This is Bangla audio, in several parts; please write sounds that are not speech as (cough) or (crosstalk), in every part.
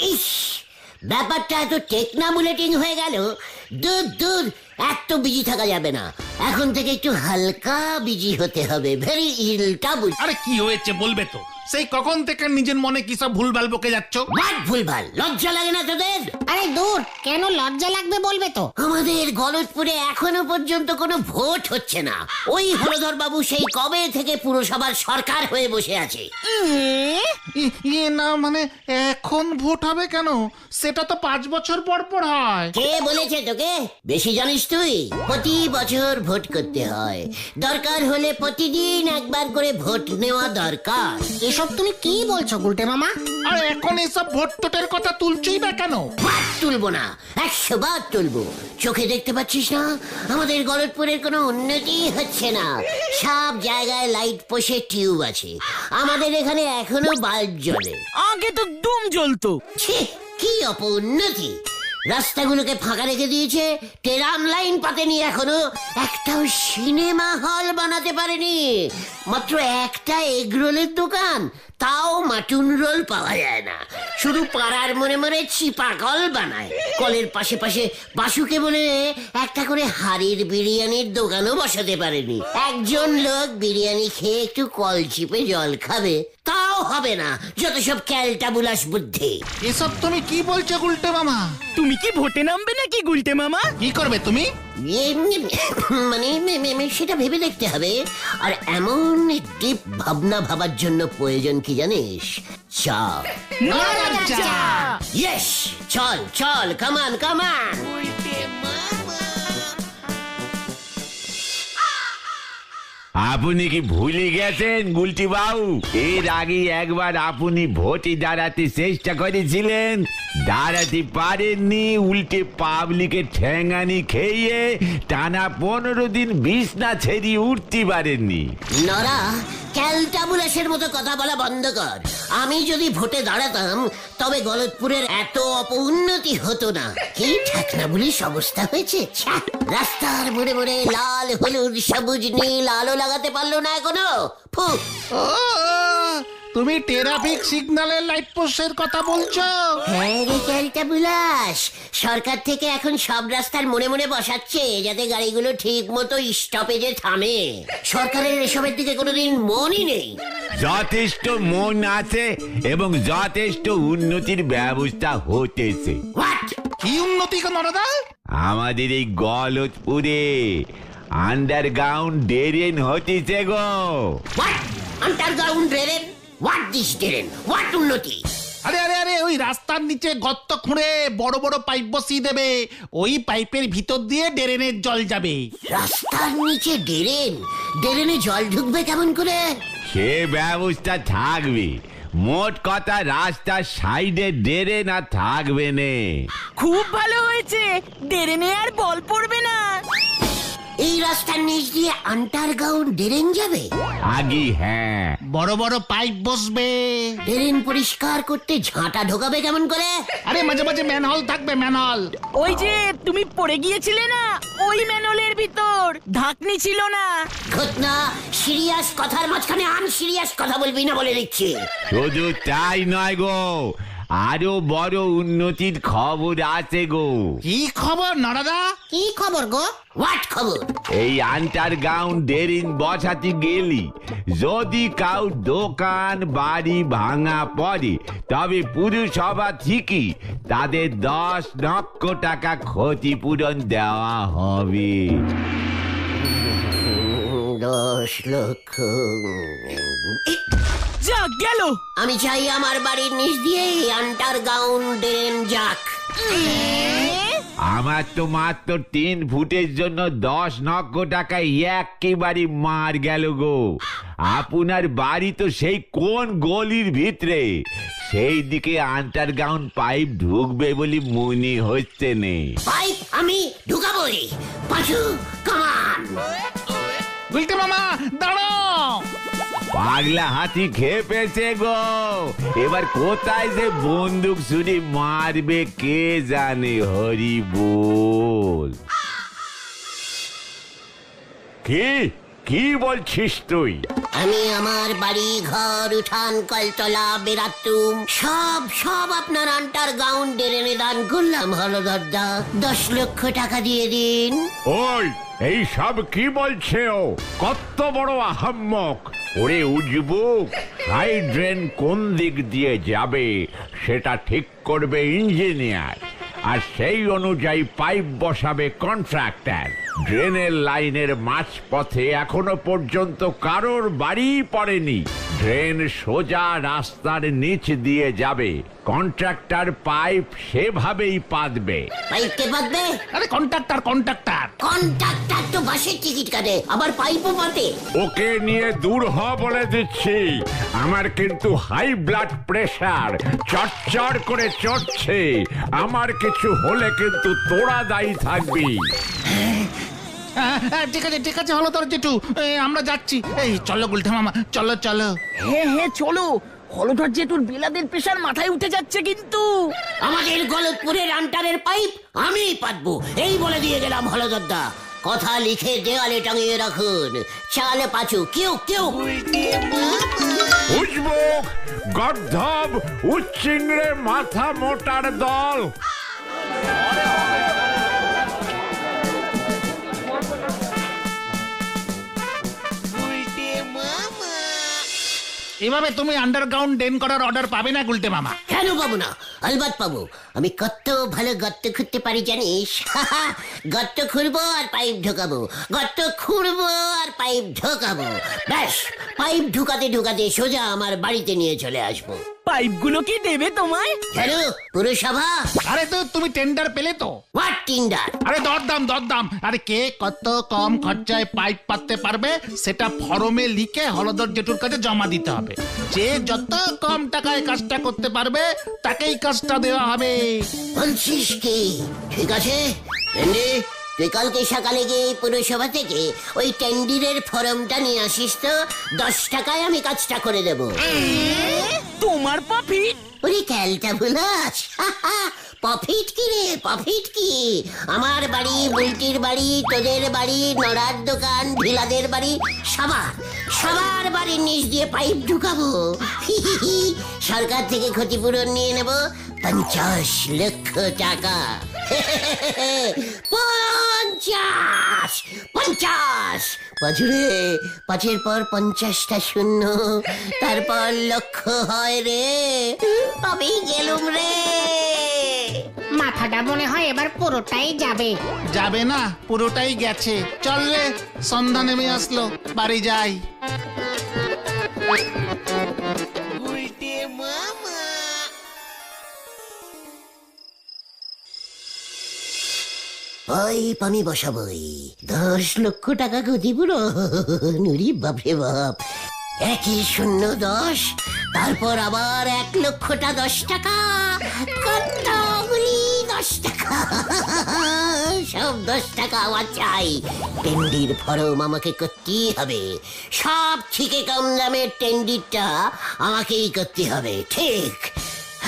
ইস ব্যাপারটা এত টেকনামুলেটিং হয়ে গেল দূর দূর এত বিজি থাকা যাবে না। এখন থেকে একটু হালকা বিজি হতে হবে ভেরি ইলটা বুঝ আরে কি হয়েছে বলবে তো? সেই কখন থেকে নিজের মনে কি সব ভুলভাল বকে যাচ্ছ? বাট ভুলভাল? লজ্জা লাগে না তোদের? আরে দূর কেন লজ্জা লাগবে বলবে তো? আমাদের গলতপুরে এখনও পর্যন্ত কোনো ভোট হচ্ছে না। ওই হলধর বাবু সেই কবে থেকে পুরসভার সরকার হয়ে বসে আছে? ই- ইয়ে না মানে এখন ভোট হবে কেন? সেটা তো পাঁচ বছর পর পর হয়। কে বলেছে তোকে? বেশি জানিস তুই? প্রতি বছর ভোট করতে হয়। দরকার হলে প্রতিদিন একবার করে ভোট নেওয়া দরকার। এসব তুমি কি বলছো গুলটে মামা? আর এখন এসব ভোট টোটের কথা তুলছই বা কেন? তুলবো না একশো বার তুলবো। চোখে দেখতে পাচ্ছিস না? আমাদের গলতপুরের কোনো উন্নতি হচ্ছে না। সব জায়গায় লাইট পোষে টিউব আছে। আমাদের এখানে এখনও বাল্ব জ্বলে। আগে তো দুম জ্বলতো। ছি কি অপউন্নতি রাস্তাগুলোকে ফাঁকা রেখে দিয়েছে, টেরাম লাইন পাতেনি এখনও, একটাও সিনেমা হল বানাতে পারেনি। মাত্র একটা এগরোলের দোকান তাও মাটুন রোল পাওয়া যায় না। শুধু পাড়ার মনে মনে চিপা কল বানায়। কলের পাশে পাশে বাসুকে বলে একটা করে হাড়ির বিরিয়ানির দোকানও বসাতে পারেনি। একজন লোক বিরিয়ানি খেয়ে একটু কল চিপে জল খাবে। তাও হবে না যত সব ক্যালটা বুলাস বুদ্ধি। এসব তুমি কি বলছো উল্টে মামা? তুমি কি ভোটে নামবে নাকি গুলটে মামা? কি করবে তুমি? মানে মে- মে- মে- সেটা ভেবে দেখতে হবে। আর এমন ডিপ ভাবনা ভাবার জন্য প্রয়োজন কি জানিস? চা ইয়েস চল চল কামান কামান আপনি কি ভুলে গেছেন গুলটি বাবু এর আগে একবার আপনি ভোটে দাঁড়াতে চেষ্টা করেছিলেন। দাঁড়াতে পারেননি, উল্টে পাবলিকের ঠ্যাঙানি খেয়ে টানা পনেরো দিন বিছনা ছেড়ে উঠতে পারেননি। নরা ক্যালটাবুলাসের মতো কথা বলা বন্ধ কর। আমি যদি ভোটে দাঁড়াতাম, তবে গলতপুরের এত অপউন্নতি হতো না। কি ঠাকনা বলিস অবস্থা হয়েছে? রাস্তার মোড়ে মোড়ে লাল, হলুদ, সবুজ, নীল আলো লাগাতে পারল না এখনও। ফুক তুমি ট্রাফিক সিগন্যালের লাইট পোস্টের কথা বলছো? হ্যাঁ রে ক্যালটাবুলাস সরকার থেকে এখন সব রাস্তার মনে মনে বসাচ্ছে যাতে গাড়িগুলো ঠিক মতো স্টপেজে থামে। সরকারের এসবের দিকে কোনোদিন মনই নেই। যথেষ্ট মন আছে এবং যথেষ্ট উন্নতির ব্যবস্থা হতেছে। কি উন্নতি নরদা আমাদের এই গলতপুরে আন্ডারগ্রাউন্ড ড্রেন হতেছে গো। Underground drain what this drain what উন্নতি? আরে আরে আরে ওই রাস্তার নিচে গর্ত খুঁড়ে বড় বড় পাইপ বসিয়ে দেবে। ওই পাইপের ভিতর দিয়ে ড্রেনের জল যাবে। রাস্তার নিচে ড্রেন? ড্রেনে জল ঢুকবে কেমন করে? সে ব্যবস্থা থাকবে। মোট কথা রাস্তার সাইডে ড্রেন আর থাকবে নে। খুব ভালো হয়েছে। ডেরেনে আর বল পড়বে না। এই রাস্তার নিচ দিয়ে আন্ডারগ্রাউন্ড ড্রেন যাবে? আগে হ্যাঁ। বড় বড় পাইপ বসবে। ড্রেন পরিষ্কার করতে ঝাঁটা ঢোকাবে কেমন করে? আরে মাঝে মাঝে ম্যানহল থাকবে ম্যানহল। ওই যে তুমি পড়ে গিয়েছিলে না? ওই ম্যানলের ভিতর। ঢাকনি ছিল না। ঘটনা সিরিয়াস কথার মাঝখানে আন সিরিয়াস কথা বলবি না বলে দিচ্ছি। শুধু তাই নয় গো আরও বড় উন্নতির খবর আছে গো। কি খবর নরদা? কি খবর গো? হোয়াট খবর? এই আন্ডারগ্রাউন্ড ডেরিন বসাতে গেলি। যদি কাউ দোকান বাড়ি ভাঙা পড়ে তবে পুরসভা ঠিকই তাদের দশ লক্ষ টাকা ক্ষতিপূরণ দেওয়া হবে। দশ লক্ষ। যা গেল। আমি চাই আমার বাড়ির নিচ দিয়ে আন্ডারগ্রাউন্ড ড্রেন যাক। আমার তো মাত্র তিন ফুটের জন্য দশ লক্ষ টাকা একেবারে মার গেল গো। আপনার বাড়ি তো সেই কোন গলির ভিতরে? সেই দিকে আন্ডারগ্রাউন্ড পাইপ ঢুকবে বলে মনে হচ্ছে নে। পাইপ আমি ঢুকাবই। কামান গুলটে মামা দাঁড়াও। পাগলা হাতি খেপেছে গো। এবার কোথায় যে বন্দুক ছুরি মারবে কে জানে হরি বল। কি? কি বলছিস তুই? আমি আমার বাড়ি ঘর উঠান কলতলা বেরাতুম সব সব আপনার আন্টার গ্রাউন্ড এনে দান করলাম হলদরদা দশ লক্ষ টাকা দিয়ে দিন। ওই এই সব কি বলছে ও? কত বড় আহাম্মক। ওরে উজবুক হাই ড্রেন কোন দিক দিয়ে যাবে সেটা ঠিক করবে ইঞ্জিনিয়ার। আর সেই অনুযায়ী পাইপ বসাবে কন্ট্রাক্টর। ড্রেনের লাইনের মাঝপথে এখনও পর্যন্ত কারোর বাড়ি পড়েনি। ড্রেন সোজা রাস্তার নিচ দিয়ে যাবে। কন্ট্রাক্টর পাইপ সেভাবেই পাতবে। পাইপকে বাঁধবে আরে কন্ট্রাক্টর কন্ট্রাক্টর। কন্ট্রাক্টার? তো বাসের টিকিট কাটে আবার পাইপও পাতে ওকে নিয়ে দূর হ বলে দিচ্ছি। আমার কিন্তু হাই ব্লাড প্রেশার চটচড় করে চড়ছে। আমার কিছু হলে কিন্তু তোরা দায়ী থাকবি। হ্যাঁ, হ্যাঁ, ঠিক আছে ঠিক আছে হলো তোর জেঠু। এ, আমরা যাচ্ছি। এই চলো গুলঠে মামা চলো চলো। হে হে চলো। হলধর জেঠুর বিলাদের প্রেশার মাথায় উঠে যাচ্ছে কিন্তু। আমাদের গলতপুরের আন্টারের পাইপ আমি পাতবো। এই বলে দিয়ে গেলাম হলদরদা। কথা লিখে দেওয়ালে টাঙিয়ে রাখুন। চালে পাচু কেউ কেউ। উজবুক গর্ধব উচ্চিংড়ে মাথা মোটার দল। এভাবে তুমি আন্ডারগ্রাউন্ড ডেন করার অর্ডার পাবে না, গুলটে মামা। কেন পাবো না? আলবাত পাবো। আমি কত ভালো গর্ত খুঁড়তে পারি, জানিস? (laughs) গর্ত খুঁড়বো আর পাইপ ঢোকাবো। গর্ত খুঁড়বো আর পাইপ ঢোকাবো। ব্যাস, পাইপ ঢুকাতে ঢুকাতে সোজা আমার বাড়িতে নিয়ে চলে আসব। পাইপগুলো কি দেবে তোমায়? কেন পুরসভা। আরে তো তুমি টেন্ডার পেলে তো। হোয়াট টিন্ডার আরে দরদাম দরদাম। আরে কে কত কম খরচায় পাইপ পাততে পারবে সেটা ফরমে লিখে হলদর জেঠুর কাছে জমা দিতে হবে। যে যত কম টাকায় কাজটা করতে পারবে তাকেই কাজটা দেওয়া হবে। বলছিস কি? ঠিক আছে? তুই কালকে সকালে গিয়ে এই পুরসভা থেকে ওই টেন্ডিরের ফর্মটা নিয়ে আসিস তো দশ টাকায় আমি কাজটা করে দেবো। তোমার প্রফিট ওরে ক্যালটা ভুলাস। (laughs) প্রফিট কি রে? প্রফিট কি? আমার বাড়ি, বুলটির বাড়ি, তোদের বাড়ি, নড়ার দোকান, ভিলাদের বাড়ি, সবার সবার বাড়ির নিচ দিয়ে পাইপ ঢুকাবো। (laughs) সরকার থেকে ক্ষতিপূরণ নিয়ে নেব পঞ্চাশ লক্ষ টাকা। (laughs) পঞ্চাশ পঞ্চাশ পাঁচুরে পাঁচের পর পঞ্চাশটা শূন্য তারপর লক্ষ্য হয় রে আমি গেলুম রে। মাথাটা মনে হয় এবার পুরোটাই যাবে। যাবে না পুরোটাই গেছে। চল রে সন্ধ্যা নেমে আসলো বাড়ি যাই। পাইপ আমি বসাবই। দশ লক্ষ টাকা ক্ষতিপূরণ নুরি বাপরে বাপ। একই শূন্য দশ, তারপর আবার এক লক্ষটা দশ টাকা। কতগুলি দশ টাকা। সব দশ টাকা আমার চাই। টেন্ডির ফরম আমাকে করতেই হবে। সব থেকে কম দামের টেন্ডিরটা আমাকেই করতে হবে। ঠিক।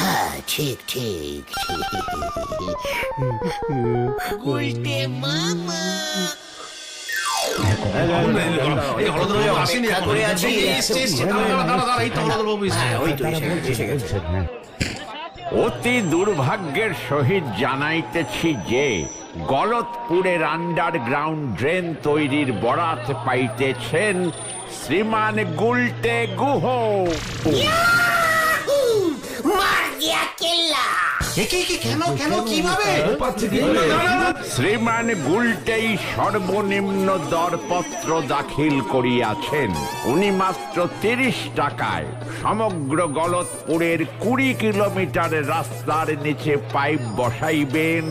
হ্যাঁ ঠিক ঠিক। ঠিক অতি দুর্ভাগ্যের সহিত জানাইতেছি যে গলতপুরের আন্ডারগ্রাউন্ড ড্রেন তৈরির বরাত পাইতেছেন শ্রীমান গুলটে গুহ। কেন কেন কীভাবে? শ্রীমান গুলটেই সর্বনিম্ন দরপত্র দাখিল করিয়াছেন। উনি মাত্র তিরিশ টাকায় সমগ্র গলতপুরের কুড়ি কিলোমিটার রাস্তার নিচে পাইপ বসাইবেন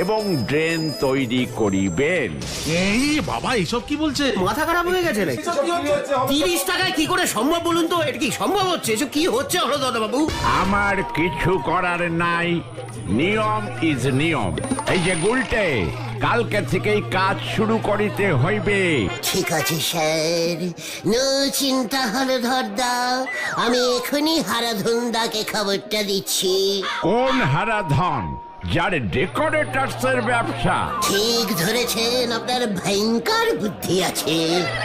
এবং ড্রেন তৈরি করিবেন। এই বাবা এইসব কি বলছে? মাথা খারাপ হয়ে গেছে নাকি? তিরিশ টাকায় কি করে সম্ভব বলুন তো? এটা কি সম্ভব হচ্ছে? এসব কি হচ্ছে হলদাদা বাবু আমার কিছু করার নাই। নিয়ম ইজ নিয়ম। এই যে গুলটে কালকে থেকেই কাজ শুরু করিতে হইবে। ঠিক আছে স্যার। নো চিন্তা হলো ধরদা আমি এখনই হারাধুন্দাকে খবরটা দিচ্ছি। কোন হারাধন? যার ডেকোরেটার্সের ব্যবসা। ঠিক ধরেছেন আপনার ভয়ঙ্কর বুদ্ধি আছে।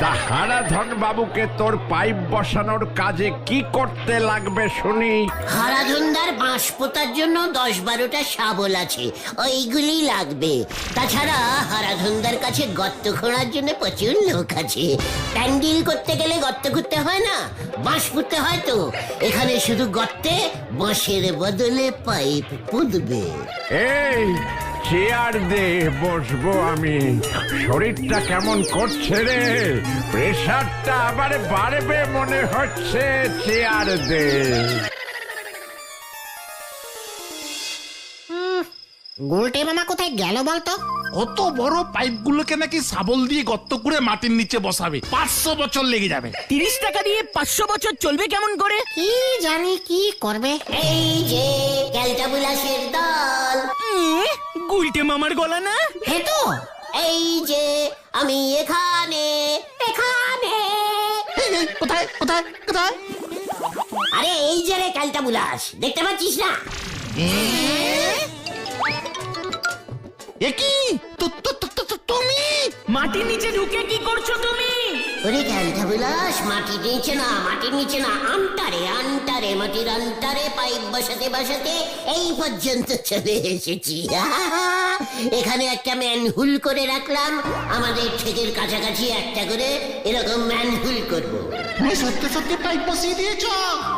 তা হারাধন বাবুকে তোর পাইপ বসানোর কাজে কি করতে লাগবে শুনি। হারাধন্দার বাঁশ পোতার জন্য দশ বারোটা শাবল আছে ওইগুলি লাগবে। তাছাড়া হারাধন্দার কাছে গর্ত খোঁড়ার জন্য প্রচুর লোক আছে। প্যান্ডিল করতে গেলে গর্ত খুঁড়তে হয় না বাঁশ পুঁততে হয় তো। এখানে শুধু গর্তে বাঁশের বদলে পাইপ পুঁতবে। এই চেয়ার দে বসবো আমি। শরীরটা কেমন করছে রে? প্রেশারটা আবার বাড়বে মনে হচ্ছে চেয়ার দে গুলটে মামা কোথায় গেল বলতো? অত বড় পাইপগুলোকে নাকি শাবল দিয়ে গর্ত করে মাটির নিচে বসাবে? পাঁচশো বছর লেগে যাবে। তিরিশ টাকা দিয়ে পাঁচশো বছর চলবে কেমন করে? কি জানি কি করবে? এই যে ক্যালটাবুলাসের দল। গুলটে মামার গলা না? হে তো। এই যে আমি এখানে এখানে। কোথায় কোথায় কোথায়? আরে এই যে রে ক্যালটাবুলাস দেখতে পাচ্ছিস না? এ কি তু- তু- তু- তুমি? মাটির নিচে ঢুকে কি করছ তুমি? ওরে মাটির নিচে না মাটির নিচে না আন্টারে আন্টারে মাটির আন্টারে পাইপ বসাতে বসাতে এই পর্যন্ত চলে এসেছি (laughs) এখানে একটা ম্যানহুল করে রাখলাম আমাদের ঠেকের কাছাকাছি একটা করে এরকম ম্যানহুল করব। তুমি সত্যি সত্যি পাইপ বসিয়ে দিয়েছ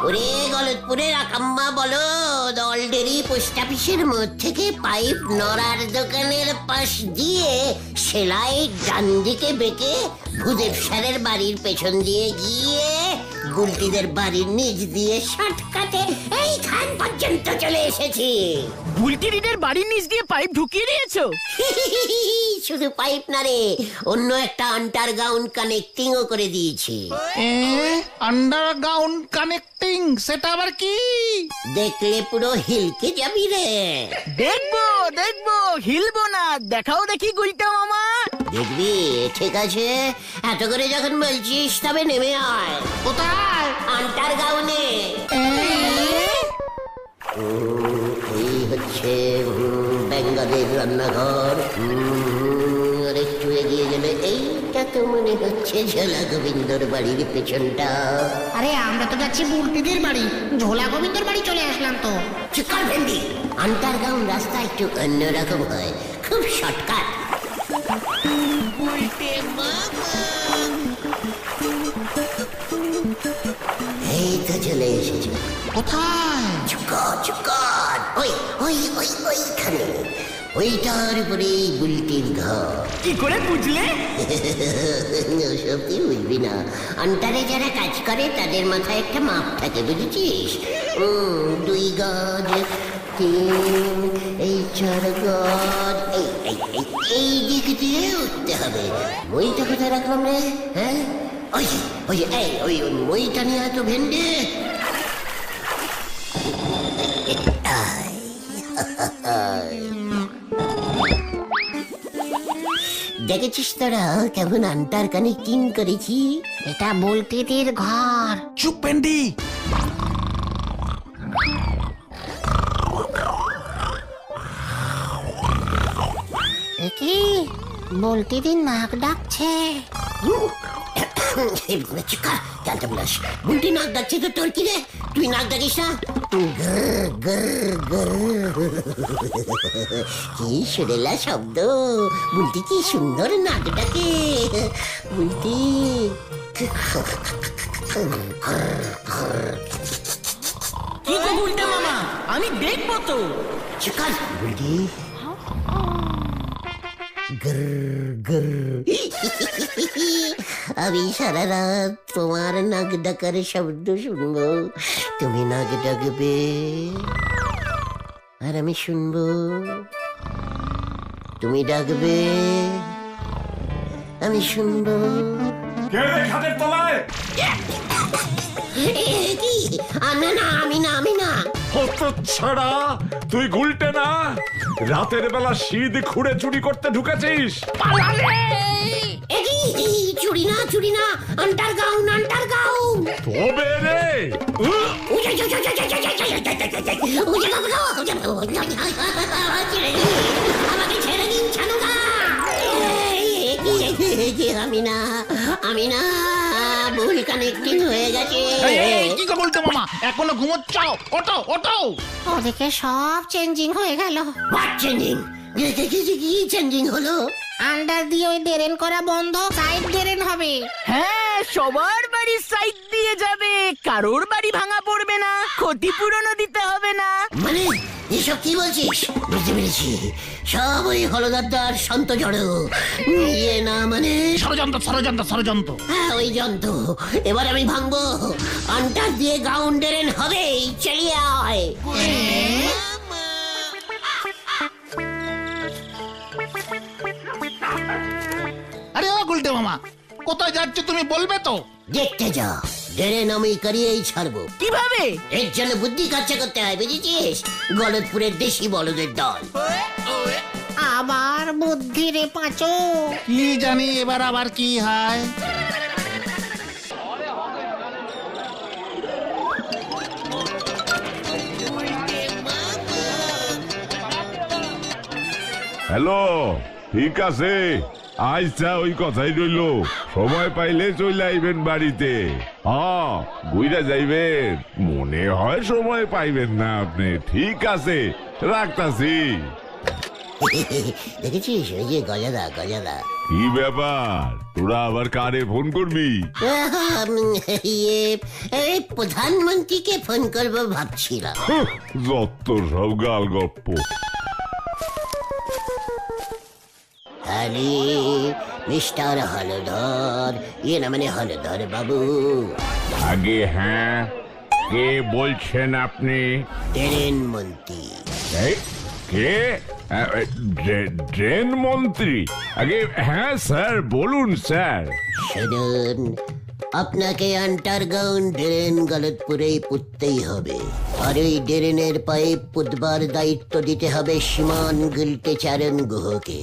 ওরে গলতপুরের আকাম্মা বলো দলডেরি পোস্ট অফিসের মধ্যে থেকে পাইপ নড়ার দোকানের পাশ দিয়ে সেলাই ডান দিকে বেঁকে ভূদেব স্যারের বাড়ির পেছন দিয়ে গিয়ে গুলটিদের বাড়ির নিচ দিয়ে শর্টকাটে এইখান পর্যন্ত চলে এসেছি। বুলটিরিদের বাড়ির নিচ দিয়ে পাইপ ঢুকিয়ে দিয়েছ? (laughs) শুধু পাইপ না রে অন্য একটা আন্ডারগ্রাউন্ড কানেক্টিংও করে দিয়েছি। আন্ডারগ্রাউন্ড কানেক্টিং সেটা আবার কি? দেখলে পুরো হিলকে যাবি রে। দেখব দেখব হিলবো না দেখাও দেখি গুলটা মামা দেখবি? ঠিক আছে। এত করে যখন বলছিস তবে নেমে আয়। কোথায়? আন্টার গাউনে এই হচ্ছে বেঙ্গলের রান্নাঘর। আর একটু এগিয়ে গেলে এইটা তো মনে হচ্ছে ঝোলা গোবিন্দর বাড়ির পেছনটা। আরে আমরা তো যাচ্ছি বুলটিদের বাড়ি। ঝোলা গোবিন্দর বাড়ি চলে আসলাম তো। চিকার ভেন্ডি। আন্টার গাউন রাস্তা একটু অন্যরকম হয়। খুব শর্টকাট। এই তো চলে এসেছে কোথায় চুকার চুকার ওই ওই ওই ওইখানে ওইটার উপরে বুলটির ঘর কি করে বুঝলে তুই বুঝবি না আন্টারে যারা কাজ করে তাদের মাথায় একটা মাপ থাকে বুঝেছিস দুই গজ তিন এই চার গজ এই দিক দিয়ে উঠতে হবে। বইটা কোথায় রাখলাম রে হ্যাঁ? ওই ওই, এই, ওই বইটা নিয়ে এত ভেন্ডে দেখেছিস তোরা কেমন আন্টার কানেক্টিং করেছি? এটা বুলটিদের ঘর। চুপ পেন্ডি কি? নাক ডাকছে। বলাস বুলটি নাক ডাকছে তো তোর কি রে? তুই নাক ডাকিস না? গ্রর, গ্রর, গ্রর। কি সুরেলা শব্দ। বুলটি কি সুন্দর নাক ডাকে। বুলটি কি গো গুলটা মামা? আমি দেখব তো। বুলটি গ্রর, গ্রর। আমি সারা রাত তোমার নাক ডাকার শব্দ শুনব তুমি নাক ডাকবে আর আমি শুনব তুমি ডাকবে আমি শুনব না না আমি না আমি না ছাড়া তুই গুলটে না রাতের বেলা শীত খুঁড়ে চুরি করতে ঢুকেছিস আমি না আমি না কানেক্টিং হয়ে গেছে। এই, এই, এই, কি গো বলতে মামা? এখনও ঘুমোচ্ছ ওটো ওটো ওদিকে সব চেঞ্জিং হয়ে গেল। হোয়াট চেঞ্জিং কি চেঞ্জিং হলো। আন্ডার দিয়ে ওই ডেরেন করা বন্ধ সাইড ডেরেন হবে। হ্যাঁ সবার বাড়ির সাইড দিয়ে যাবে। কারোর বাড়ি ভাঙা পড়বে না ক্ষতিপূরণও দিতে হবে না। মানে এসব কি বলছিস? বুঝতে পেরেছি। সব ওই হলদার সন্ত জড়ো। ইয়ে না মানে? ষড়যন্ত্র ষড়যন্ত্র ষড়যন্ত্র। হ্যাঁ ওই জন্তু এবার আমি ভাঙবো। আন্টার দিয়ে গাউন্ডেরেন হবেই চালিয়ে আয়। কোথায় যাচ্ছ তুমি বলবে তো? দেখতে যা ডেরেন আমি করিয়েই ছাড়বো। কীভাবে? এর জন্য বুদ্ধি খরচা করতে হয় বুঝেছিস? গলতপুরের দেশি বলদের দল। আবার বুদ্ধি রে পাঁচো। কি জানি এবার আবার কি হয়? হ্যালো ঠিক আছে। আইসা ওই কথাই রইল। সময় পাইলে চলে আইবেন বাড়িতে। হ্যাঁ বুইরা যাইবেন। মনে হয় সময় পাইবেন না আপনি। ঠিক আছে রাখতাছি। (laughs) দেখেছিস? ওই যে গজাদা গজাদা। কি ব্যাপার? তোরা আবার কারে ফোন করবি? (laughs) ইয়ে এই প্রধানমন্ত্রীকে ফোন করব ভাবছিলাম। হুঁ, যত সব গাল গপ্প। আরে মিস্টার হলধর ইয়ে না মানে হলধর বাবু আগে হ্যাঁ কে বলছেন আপনি? ট্রেন মন্ত্রী কে? ড্রেন মন্ত্রী। আগে হ্যাঁ স্যার বলুন স্যার। শুনুন আপনাকে আন্টারগ্রাউন্ড ড্রেন গলতপুরেই পুততেই হবে। আর ওই ড্রেনের পাইপ পুতবার দায়িত্ব দিতে হবে সীমান গুলটে চারণ গুহকে।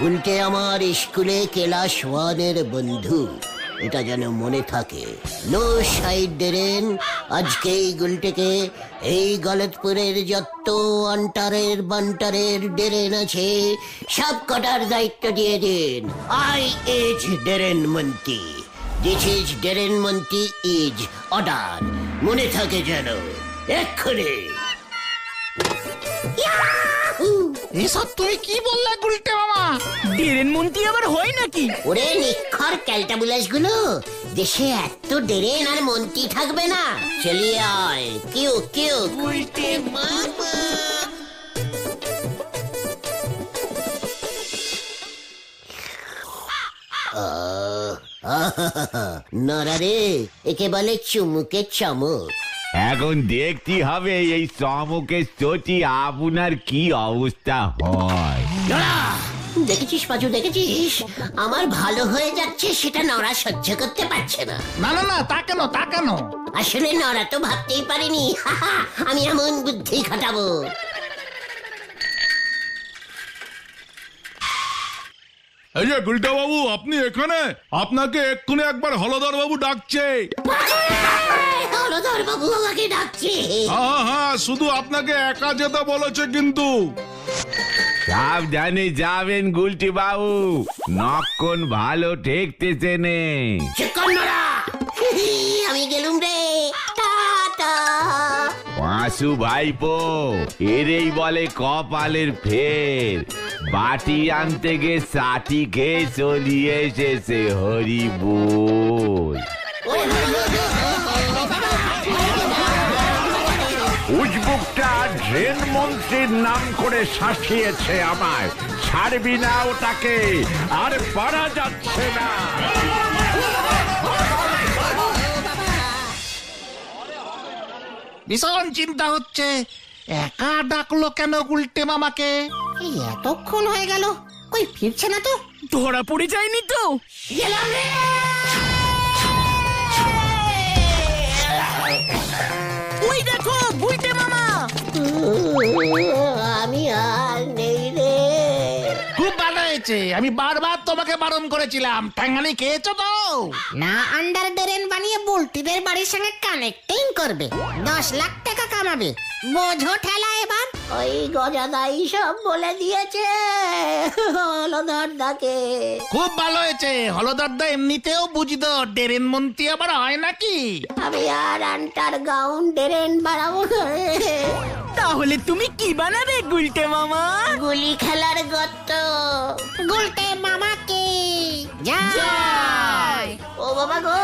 গুলটে আমার স্কুলে ক্লাস ওয়ানের বন্ধু। এটা যেন মনে থাকে। নো সাইড ড্রেন আজকেই গুলটেকে এই গলতপুরের যত আন্টারের বান্টারের ড্রেন আছে। সব কটার দায়িত্ব দিয়ে দিন। আই এজ ডেরেন মন্ত্রী দিস ইজ ডেরেন মন্ত্রী ইজ অর্ডার। মনে থাকে যেন। এক্ষুনি। এসব তুমি কি বললে গুলটে মামা? ডেরেন মন্ত্রী আবার হয় নাকি? ওরে নিক্ষর ক্যালটাবুলাসগুলো দেশে এত ডেরেন আর মন্ত্রী থাকবে না। চলিয়ে আয় কিউ কিউ। নরা রে একে বলে চুমুকে চমক। এখন দেখতে হবে এই চমকের চটি আপনার কি অবস্থা হয়? দেখেছিস পাচু দেখেছিস? আমার ভালো হয়ে যাচ্ছে সেটা নরা সহ্য করতে পারছে না। না না না তা কেন তা কেন? আসলে নরা তো ভাবতেই পারিনি আমি এমন বুদ্ধি খাটাবো। এই যে গুলটা বাবু আপনি এখানে? আপনাকে এক্ষুনি একবার হলদর বাবু ডাকছে। হলধর বাবু আমাকে ডাকছে। হ্যাঁ হ্যাঁ শুধু আপনাকে একা যেতে বলেছে কিন্তু। সাবধানে যাবেন গুলটি বাবু নক্ষণ ভালো ঠেকতেছে নে। চিকন্নরা আমি গেলুম রে। পাঁচু ভাইপো এরেই বলে কপালের ফের। বাটি আনতে গে সাটি খেয়ে চলিয়ে এসেছে হরি বল উজবুকটা ড্রেন মন্ত্রীর নাম করে শাসিয়েছে আমায়। ছাড়বি না ওটাকে, আর পারা যাচ্ছে না। ভীষণ চিন্তা হচ্ছে, একা ডাকলো কেন গুলটে মামাকে? এই এতক্ষণ হয়ে গেল। কই ফিরছে না তো? ধরা পড়ে যায়নি তো। গেলাম রে! ওই দেখো বুলটে মামা। আমি আর নেই রে। খুব ভালো হয়েছে। আমি বারবার তোমাকে বারণ করেছিলাম। ঠ্যাঙ্গানি খেয়েছো তো? না আন্ডার ড্রেন বানিয়ে বুলটিদের বাড়ির সঙ্গে কানেক্টিং করবে। দশ লাখ টাকা কামাবে। বোঝো ঠেলা এবার। ওই গজাদাই সব বলে দিয়েছে হলধরদাকে খুব ভালো হয়েছে। হলদরদা এমনিতেও বুঝিত ডেরেন মন্ত্রী আবার হয় নাকি? আমি আর আন্টার গাউন ডেরেন বাড়াবো তাহলে তুমি কি বানাবে গুলটে মামা? গুলি খেলার গত্ত গুলটে মামাকে। যা ও বাবা গো!